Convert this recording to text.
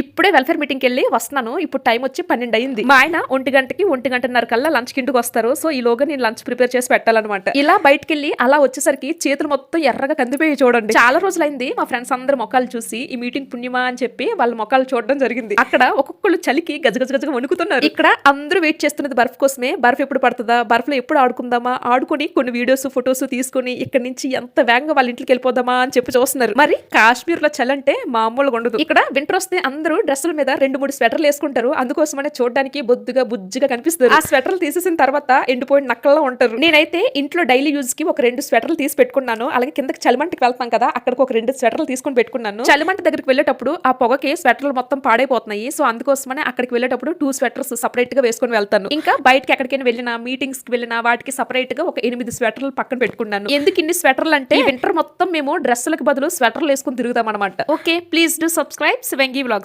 ఇప్పుడే వెల్ఫేర్ మీటింగ్కి వెళ్ళి వస్తున్నాను. ఇప్పుడు టైం వచ్చి పన్నెండు అయింది. మా ఆయన ఒంటి గంటకి ఒంటి గంటన్నర కల్లా లంచ్ ఇంటికి వస్తారు. సో ఈలోగా నేను లంచ్ ప్రిపేర్ చేసి పెట్టాలన్నమాట. ఇలా బయటికి వెళ్ళి అలా వచ్చేసరికి చేతులు మొత్తం ఎర్రగా కందిపోయి చూడండి. చాలా రోజులైంది మా ఫ్రెండ్స్ అందరు మొక్కలు చూసి ఈ మీటింగ్ పుణ్యమా అని చెప్పి వాళ్ళ మొక్కలు చూడడం జరిగింది. అక్కడ ఒక్కొక్కళ్ళు చలికి గజగజగజగా వణుకుతున్నారు. ఇక్కడ అందరూ వెయిట్ చేస్తున్నది బర్ఫ్ కోసమే. బర్ఫ్ ఎప్పుడు పడుతుందా? బర్ఫ్లో ఎప్పుడు ఆడుకుందామా? ఆడుకొని కొన్ని వీడియోస్ ఫొటోస్ తీసుకొని ఇక్కడ నుంచి ఎంత వేగంగా వాళ్ళ ఇంటికి వెళ్ళిపోదామా అని చెప్పి చూస్తున్నారు. మరి కాశ్మీర్లో చలి అంటే మామూలుగా ఉండదు. ఇక్కడ వింటర్ వస్తే అందరూ డ్రెస్సుల మీద రెండు మూడు స్వెటర్లు వేసుకుంటారు. అందుకోసమనే చూడడానికి బొద్దుగా బుజ్జిగా కనిపిస్తారు ఆ స్వెటర్లు తీసేసిన తర్వాత ఎండిపోయిన నక్కల్లో ఉంటారు. నేనైతే ఇంట్లో డైలీ యూజ్కి ఒక రెండు స్వెటర్లు తీసి పెట్టుకున్నాను. అలాగే కిందకి చలిమంటకి వెళ్తాం కదా అక్కడికి ఒక రెండు స్వెటర్లు తీసుకొని పెట్టుకున్నాను. చలిమంట దగ్గరికి వెళ్ళేటప్పుడు ఆ పొగకి స్వెటర్లు మొత్తం పాడైపోతున్నాయి. సో అందుకోసమనే అక్కడికి వెళ్ళేటప్పుడు టూ స్వెటర్స్ సపరేట్గా వేసుకొని వెళ్తాను. ఇంకా బయటకి ఎక్కడికైనా వెళ్ళినా మీటింగ్స్కి వెళ్ళినా వాటికి సపరేట్గా ఒక ఎనిమిది స్వెటర్లు పక్కన పెట్టుకున్నాను. ఎందుకు ఇన్ని స్వెటర్లు అంటే వింటర్ మొత్తం మేము డ్రెస్సులకు బదులు స్వెటర్లు వేసుకుని తిరుగుతాం అనమాట okay please do subscribe. Shivangi vlogs.